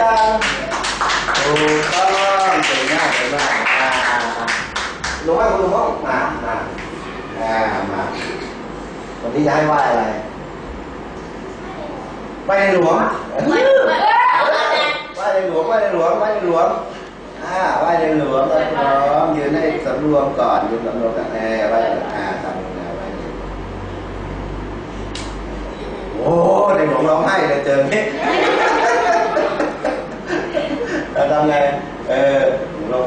ยังถูกต้องเก่งมากเก่งมากอ่าหลวงพ่อคุณหลวงพ่อมามาอ่ามาวันนี้จะให้ไหว้อะไรไหว้ในหลวงไม่ไม่ไหว้ในหลวงไหว้ในหลวงไหว้ในหลวงอ่าไหว้ในหลวงแล้วพร้อมยืนให้สำรวมก่อนยืนสำรวมกันแอร์ไหว้อ่าทำยังไงไหว้ในหวงโอ้ในหลวงร้องไห้เลยเจอเนี่ย เราทำไงเออหลวงเรา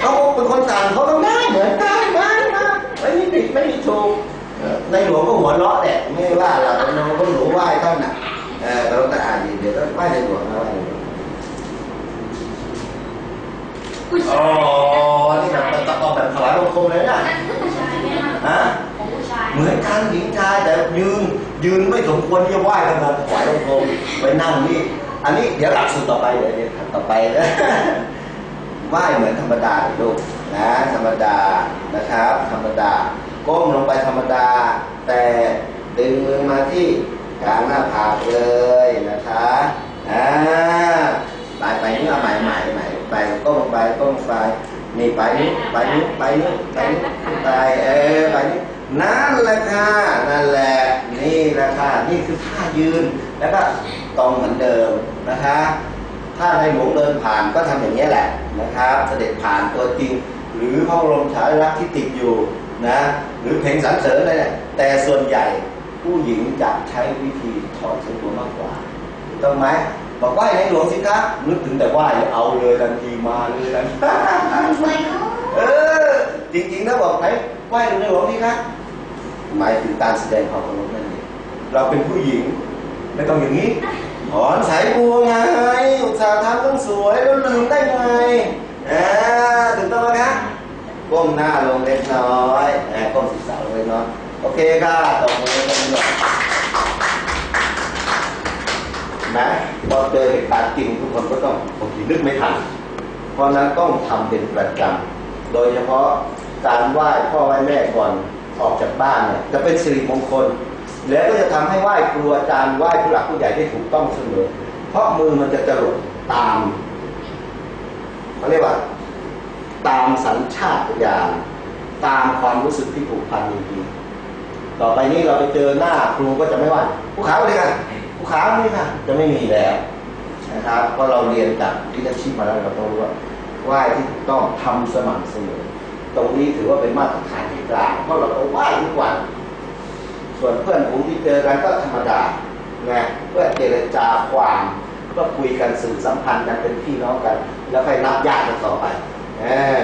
เขาเป็นคนสั่งเขาต้องได้เหมือนกันได้นะไม่มีผิดไม่มีถูกเออในหลวงก็หัวเราะแหละไม่ว่าเราเราก็หนูไหว้ท่านน่ะเออเราแต่อ่านดีเดี๋ยวก็ไหว้ในหลวงนะไหว้ในหลวงผู้อ๋ชาอยนี่แบบตะกอบแบบถวายบังคมเลยนะผู้ชายเนี่ยฮะของผู้ชายเหมือนกันหญิงชายแต่ยืนยืนไม่สมควรที่จะไหว้กันมาถวายบังคมไปนั่งนี่ อันนี้เดี๋ยวหลักสูตรต่อไปเดี๋ยวเดี๋ยวต่อไปนะไหวเหมือนธรรมดาลูกนะธรรมดานะครับ ธรรมดา ก้มลงไปธรรมดา แต่ดึงมือมาที่กลางหน้าผากเลยนะคะอ่าไปไปนี่เอาใหม่ใหม่ใหม่ไปก้มลงไปก้มลงไปนี่ไปนี้ไปนี้ไปนี้ไปนี้ไปเออไปนี้นั่นแหละค่ะนั่นแหละนี่แหละค่ะนี่คือท่ายืนแล้วก็ตรงเหมือนเดิมนะคะ ถ้าในหลวงเดินผ่านก็ทำอย่างนี้แหละนะครับเสด็จผ่านตัวจริง หรือพระบรมฉายาลักษณ์ที่ติดอยู่นะหรือเพลงสรรเสริญอะไรเนี่ยแต่ส่วนใหญ่ผู้หญิงจะใช้วิธีถอดเสื้อตัวมากกว่าถูกต้องไหมบอกไหว้ในหลวงสิคะนึกถึงแต่ไหว้เอาเลยทันทีมาเลยทันทีไม่ก็เออจริงๆถ้าบอกไหนไหว้ในหลวงสิคะหมายถึงการแสดงความเคารพนั่นเองเราเป็นผู้หญิง ไม่ต้องอย่างนี้ถอนสายบัวไงอุตส่าห์ทำต้องสวยแล้วลืมได้ไงอ่าถึงต้องไหมครับก้มหน้าลงเล็กน้อยอ่าก้มศีรษะลงเล็กน้อยโอเคค่ะตบมือกันหน่อยนะพอเจอเหตุการณ์จริงทุกคนก็ต้องบางทีนึกไม่ทัน เพราะนั้นต้องทำเป็นประจำโดยเฉพาะการไหว้พ่อไหว้แม่ก่อนออกจากบ้านเนี่ยจะเป็นสิริมงคล แล้วก็จะทำให้ไหว้ครูอาจารย์ไหว้ผู้หลักผู้ใหญ่ได้ถูกต้องเสมอ เพราะมือมันจะจรดตามเขาเรียกว่า ตามสัญชาตญาณตามความรู้สึกที่ผูกพันจริงๆต่อไปนี้เราไปเจอหน้าครูก็จะไม่ไหว้ผู้ขาเลยกันผู้ขาไม่ค่ะจะไม่มีแล้วนะครับเพราะเราเรียนจากวิชาชีพมาแล้วเราต้องรู้ว่าไหว้ที่ถูกต้องทำสม่ำเสมอตรงนี้ถือว่าเป็นมาตรฐานที่กลางเพราะเราก็ไหว้ทุกวัน ส่วนเพื่อนผมที่เจอกันก็ธรรมดาไงเพื่อเจรจาความก็คุยกันสื่อสัมพันธ์กันเป็นพี่น้องกัน แล้วค่อยนับญาติกันต่อไปเออ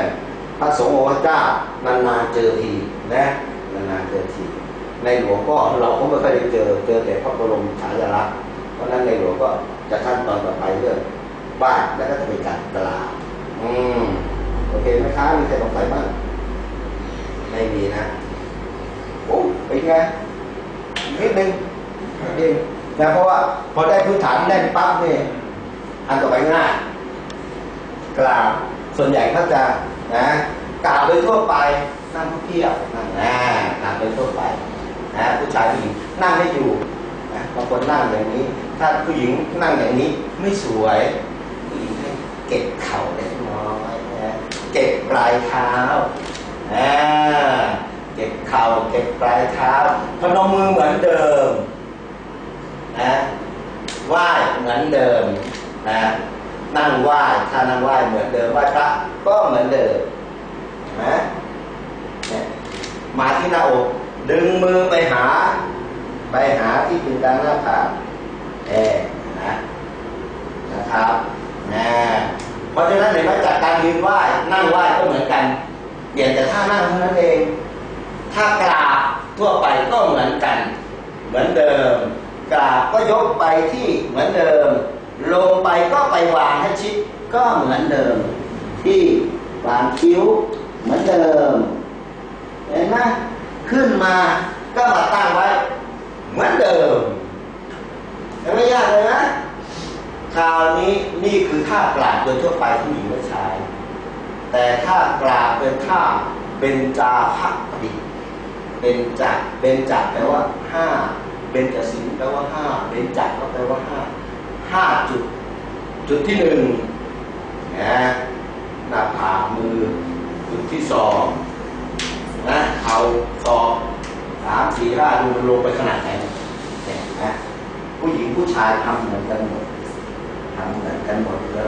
พระสงฆ์องค์พระเจ้านานๆเจอทีนะนานๆเจอที ในหลวงก็เราก็ไม่ค่อยได้เจอเจอแต่พระบรมฉายาลักษณ์เพราะนั้นในหลวงก็จะขั้นตอนต่อไปเรื่องบ้านแล้วก็จะมีการกล่าวอืมโอเคไหมครับมีใครสงสัยบ้างไม่มีนะโอ้เป็นไง นิดนึงนิดนึงนะเพราะว่าพอได้พื้นฐานแน่นปั๊บเนี่ยอันต่อไปง่ายกล่าวส่วนใหญ่เขาจะนะกล่าวโดยทั่วไปนั่งเที่ยวนั่งนะกล่าวโดยทั่วไปนะผู้ชายผู้หญิงนั่งไม่อยู่นะบางคนนั่งอย่างนี้ ถ้าผู้หญิงนั่งอย่างนี้ไม่สวยผู้หญิงให้เก็บเข่าเล็กน้อยนะเก็บปลายเท้าอ่า เก็บเข่าเก็บปลายเท้าพนมมือเหมือนเดิมนะไหว้เหมือนเดิมนะนั่งไหว้ถ้านั่งไหว้เหมือนเดิมไหว้พระก็เหมือนเดิมนะเนี่ยมาที่หน้าอกดึงมือไปหา ไปหาที่เป็นการหน้าผากเอนะนะครับนะเพราะฉะนั้นเห็นไหมจากการยืนไหว้นั่งไหว้ก็เหมือนกัน เปลี่ยนแต่ท่านั่งเท่านั้นเอง ถ้ากราบทั่วไปก็เหมือนกัน เหมือนเดิม กราบก็ยกไปที่เหมือนเดิม ลงไปก็ไปวางให้ชิดก็เหมือนเดิม ที่วางคิ้วเหมือนเดิมเห็นไหมขึ้นมาก็มาตั้งไว้ เหมือนเดิมไม่ยากเลยนะคราวนี้นี่คือท่ากราบโดยทั่วไปผู้หญิงและชาย แต่ถ้ากราบเป็นท่าเบญจาภักดิ เบญจาเบญจาแปลว่าห้าเบญจศีลแปลว่าห้าเบญจาก็แปลว่าห้าห้าจุด จุดที่หนึ่งนะหน้าผากมือ จุดที่สองนะเข่าศอกสามสี่ห้าดูมันลงไปขนาดไหนเนี่ยนะผู้หญิงผู้ชายทำเหมือนกันหมดทำเหมือนกันหมดเล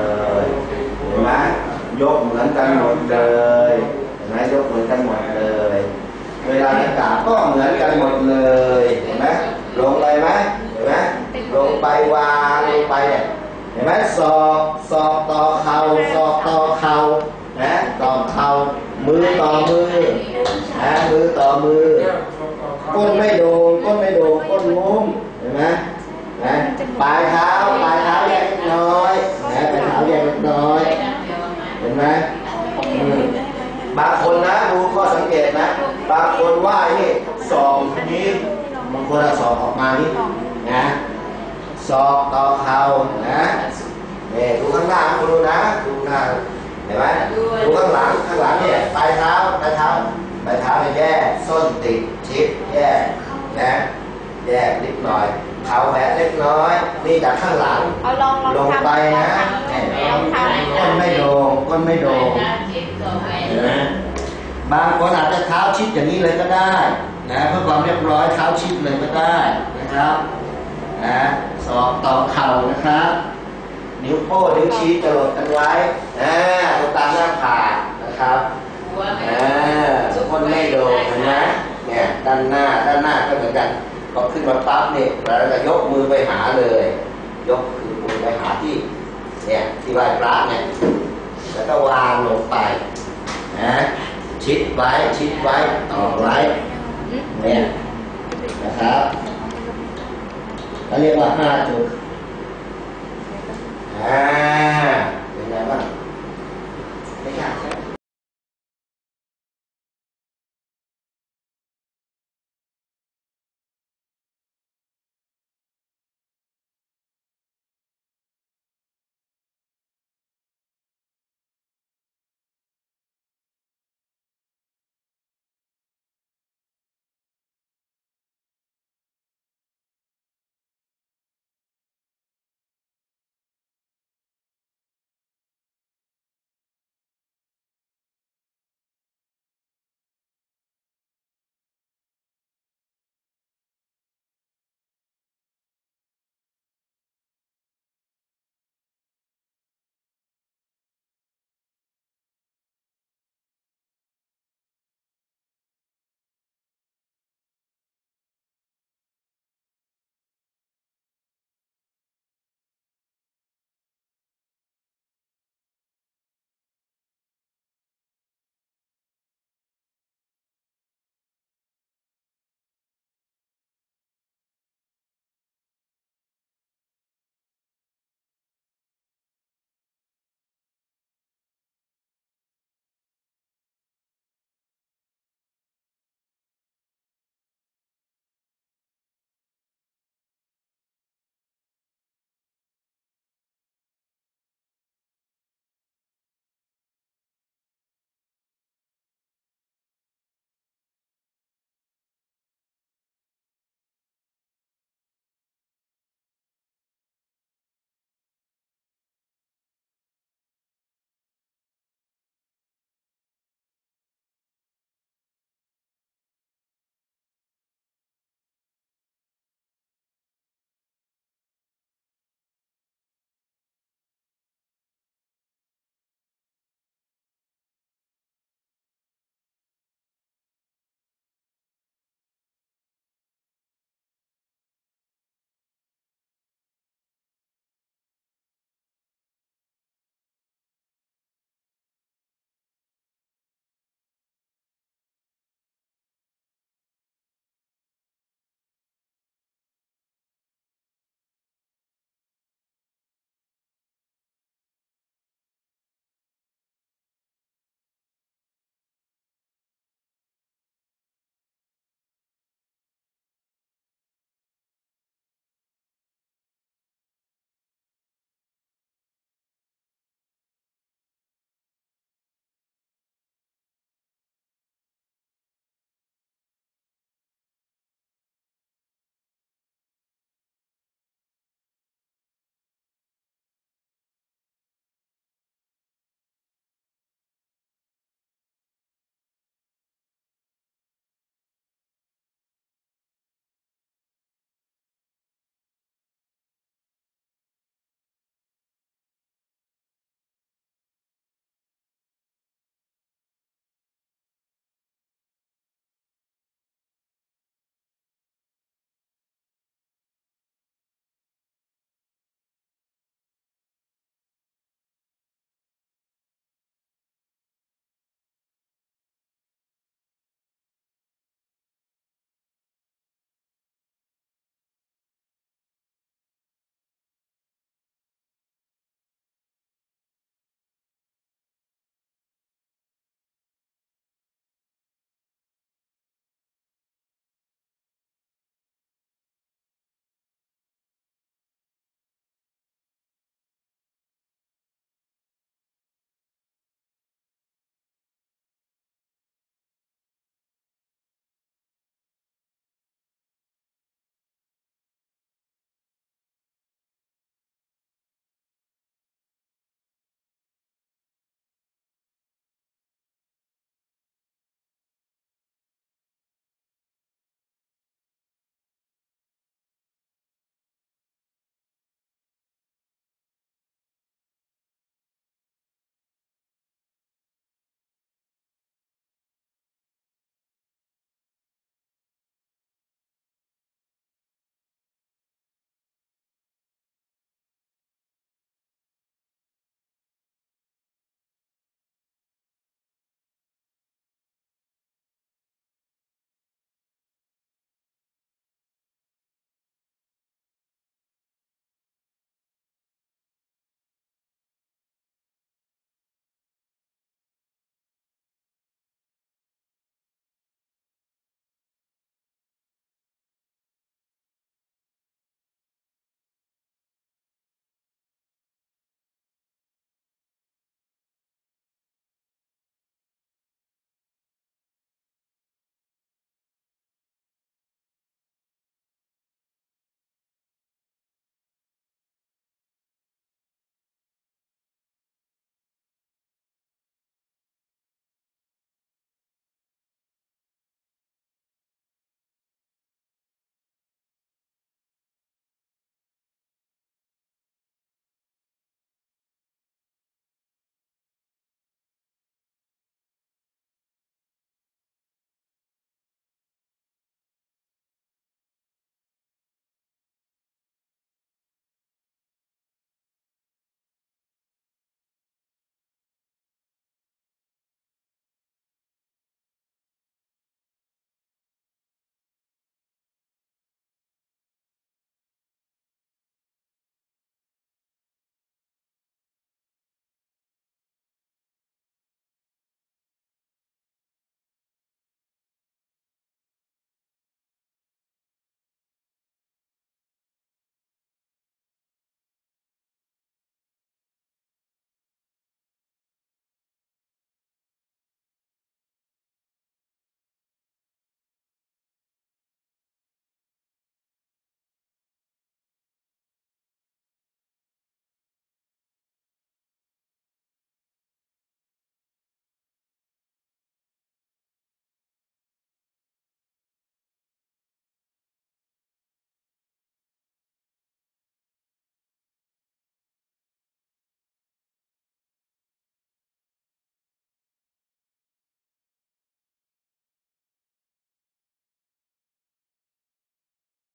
ยเห็นไหมยกเหมือนกันหมดเลยเห็นไหมยกเหมือนกันหมดเลย เวลาจะกราก็เหมือนกันหมดเลยเห็นไหมลงไปไหมเห็นไหมลงไปวางลงไปเนี่ยเห็นไหมศอกศอกต่อเข่าศอกต่อเข่านะต่อเข่ามือต่อมือนะมือต่อมือ ก้นไม่โดงก้นไม่โดงก้นงุ้มเห็นไหมนะปลายเท้าปลายเท้าเน้อยนะปลายเท้าแยกเล็กน้อย เห็นไหมอืมบางคนนะดูข้อสังเกตนะ บางคนไหว้นี่สองนี้บาง คนอะสองออกมานี่นะศอกต่อเข่านะนี่ดูข้างหน้าคุณดูนะดูหน้าเห็นไหมดูข้างหลังข้างหลังเนี่ยปลายเท้าปลายเท้าปลายเท้าเนี่ยแยกส้นติดชิดแยกนะแยกนิดหน่อยเข่าแหวะเล็กน้อย นี่จากข้างหลังเอาลองลองลงทำไปนะลองทำก้นไม่โดงก้นไม่โดงเห็นไหมบางคนอาจจะเท้าชิดอย่างนี้เลยก็ได้ นะเพื่อความเรียบร้อยเท้าชิดเลยก็ได้นะครับนะศอกต่อเข่านะครับ นิ้วโป้งนิ้วชี้จะหลดกันไว้นะตรงตามหน้าผากนะครับอ่าก้นไม่โดงเห็นไหมเนี่ยด้านหน้าด้านหน้าก็เหมือนกันพอขึ้นมาปั๊บเนี่ยเราจะยกมือไปหาเลย ยกคือมือไปหาที่เนี่ยที่ไหว้พระเนี่ยแล้วก็วางลงไปนะชิดไว้ชิดไว้ต่อไว้ เนี่ยนะครับเราเรียกว่าห้าจุดอ่าเป็นไงบ้างไม่ยากใช่